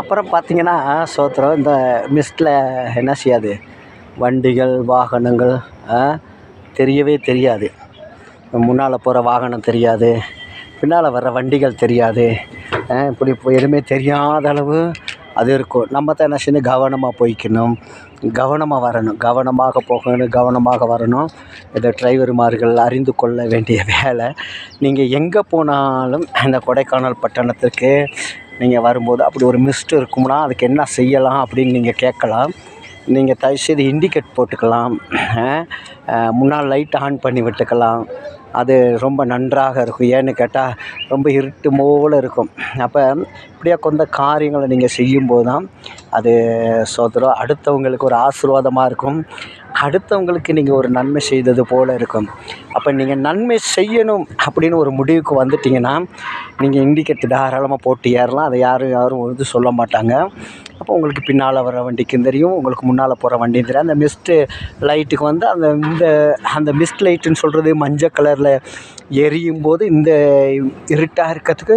அப்புறம் பார்த்தீங்கன்னா சோத்திரம் இந்த மிஸ்ட்டில் என்ன செய்யாது? வண்டிகள் வாகனங்கள் தெரியவே தெரியாது. முன்னால் போகிற வாகனம் தெரியாது. பின்னால் வர்ற வண்டிகள் தெரியாது. இப்படி எதுவுமே தெரியாத அளவு அது இருக்கும். நம்ம தான் என்ன செய்யணும்? கவனமாக போய்க்கணும். கவனமாக வரணும். கவனமாக போகணும். கவனமாக வரணும். இந்த டிரைவர்மார்கள் அறிந்து கொள்ள வேண்டிய வேலை. நீங்கள் எங்கே போனாலும் இந்த கொடைக்கானல் பட்டணத்துக்கு நீங்கள் வரும்போது அப்படி ஒரு மிஸ்ட் இருக்கும்னா அதுக்கு என்ன செய்யலாம் அப்படின்னு நீங்கள் கேட்கலாம். நீங்கள் தயவுசெய்து இண்டிகேட் போட்டுக்கலாம். முன்னால் லைட் ஆன் பண்ணி விட்டுக்கலாம். அது ரொம்ப நன்றாக இருக்கும். ஏன்னு கேட்டால் ரொம்ப இருட்டு போல் இருக்கும். அப்போ இப்படியா கொண்ட காரியங்களை நீங்கள் செய்யும்போது தான் அது சோதரம் அடுத்தவங்களுக்கு ஒரு ஆசீர்வாதமாக இருக்கும். அடுத்தவங்களுக்கு நீங்கள் ஒரு நன்மை செய்தது போல் இருக்கும். அப்போ நீங்கள் நன்மை செய்யணும் அப்படின்னு ஒரு முடிவுக்கு வந்துட்டிங்கன்னா நீங்கள் இண்டிகேட்டர் தாராளமாக போட்டு ஏறலாம். அதை யாரும் யாரும் வந்து சொல்ல மாட்டாங்க. அப்போ உங்களுக்கு பின்னால் வர வண்டிக்கும் தெரியும் உங்களுக்கு முன்னால் போகிற வண்டியும் தெரியும் அந்த மிஸ்ட்டு லைட்டுக்கு வந்து அந்த இந்த அந்த மிஸ்ட் லைட்டுன்னு சொல்கிறது மஞ்சள் கலரில் எரியும் போது இந்த இருட்டாக இருக்கிறதுக்கு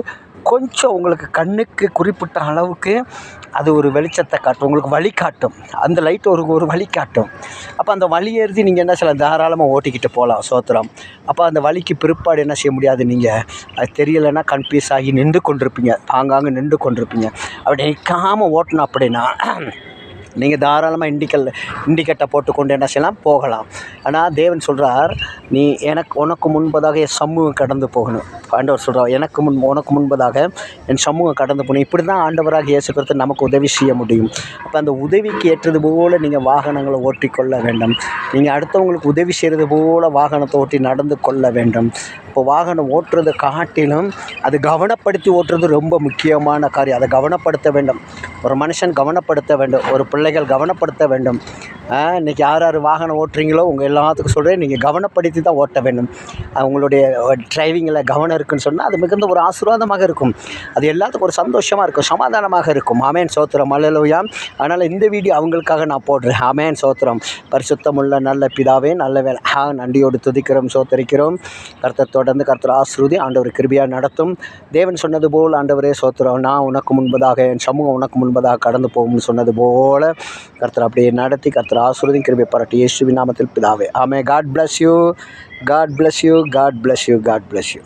கொஞ்சம் உங்களுக்கு கண்ணுக்கு குறிப்பிட்ட அளவுக்கு அது ஒரு வெளிச்சத்தை காட்டும். உங்களுக்கு வழி காட்டும். அந்த லைட் ஒரு ஒரு வழி காட்டும். அப்போ அந்த வழி எழுதி நீங்கள் என்ன செய்யலாம்? தாராளமாக ஓட்டிக்கிட்டு போகலாம் சோத்திரம். அப்போ அந்த வழிக்கு பிற்பாடு என்ன செய்ய முடியாது நீங்கள் அது தெரியலைன்னா கன்ஃபியூஸ் ஆகி நின்று கொண்டிருப்பீங்க. ஆங்காங்க நின்று கொண்டிருப்பீங்க. அப்படி நிற்காமல் ஓட்டணும் அப்படின்னா நீங்கள் தாராளமாக இண்டிக்கல் இண்டிகேட்டை போட்டுக்கொண்டு என்ன செய்யலாம்? போகலாம். ஆனால் தேவன் சொல்கிறார் நீ எனக்கு உனக்கு முன்பதாக என் சமூகம் கடந்து போகணும். ஆண்டவர் சொல்கிறார் எனக்கு முன் உனக்கு முன்பதாக என் சமூகம் கடந்து போகணும். இப்படி தான் ஆண்டவராக இயேசு கிறிஸ்து நமக்கு உதவி செய்ய முடியும். அப்போ அந்த உதவிக்கு ஏற்றது போல் நீங்கள் வாகனங்களை ஓட்டிக்கொள்ள வேண்டும். நீங்கள் அடுத்தவங்களுக்கு உதவி செய்கிறது போல் வாகனத்தை ஓட்டி நடந்து கொள்ள வேண்டும். இப்போ வாகனம் ஓட்டுறதை காட்டிலும் அது கவனப்படுத்தி ஓட்டுறது ரொம்ப முக்கியமான காரியம். அதை கவனப்படுத்த வேண்டும். ஒரு மனுஷன் கவனப்படுத்த வேண்டும். ஒரு பிள்ளைகள் கவனப்படுத்த வேண்டும். இன்றைக்கி யார் யார் வாகனம் ஓட்டுறீங்களோ உங்கள் எல்லாத்துக்கும் சொல்கிறேன் நீங்கள் கவனப்படுத்தி தான் ஓட்ட வேண்டும். அவங்களுடைய உங்களுடைய டிரைவிங்கில் கவனம் இருக்குன்னு சொன்னால் அது மிகுந்த ஒரு ஆசீர்வாதமாக இருக்கும். அது எல்லாத்துக்கும் ஒரு சந்தோஷமாக இருக்கும் சமாதானமாக இருக்கும். ஆமேன் சோத்திரம். அல்லலுயா அதனால் இந்த வீடியோ அவங்களுக்காக நான் போடுறேன். ஆமேன் சோத்திரம். பரிசுத்தமுள்ள நல்ல பிதாவே நல்ல வேலை ஆ நன்றியோடு துதிக்கிறோம் சோத்தரிக்கிறோம். கர்த்தர் தொடர்ந்து கர்த்தர் ஆசிர்வதி ஆண்டவர் கிருபியாக நடத்தும். தேவன் சொன்னது போல் ஆண்டவரே சோத்திரம் நான் உனக்கு முன்பதாக என் சமூகம் உனக்கு முன்பதாக கடந்து போகும்னு சொன்னது போல் கர்த்தர் அப்படியே நடத்தி கர்த்தர் ஆசிர்வதி கிருபை பாராட்டி இயேசுவின் நாமத்தில் பிதாவே. ஆமே god bless you god bless you god bless you god bless you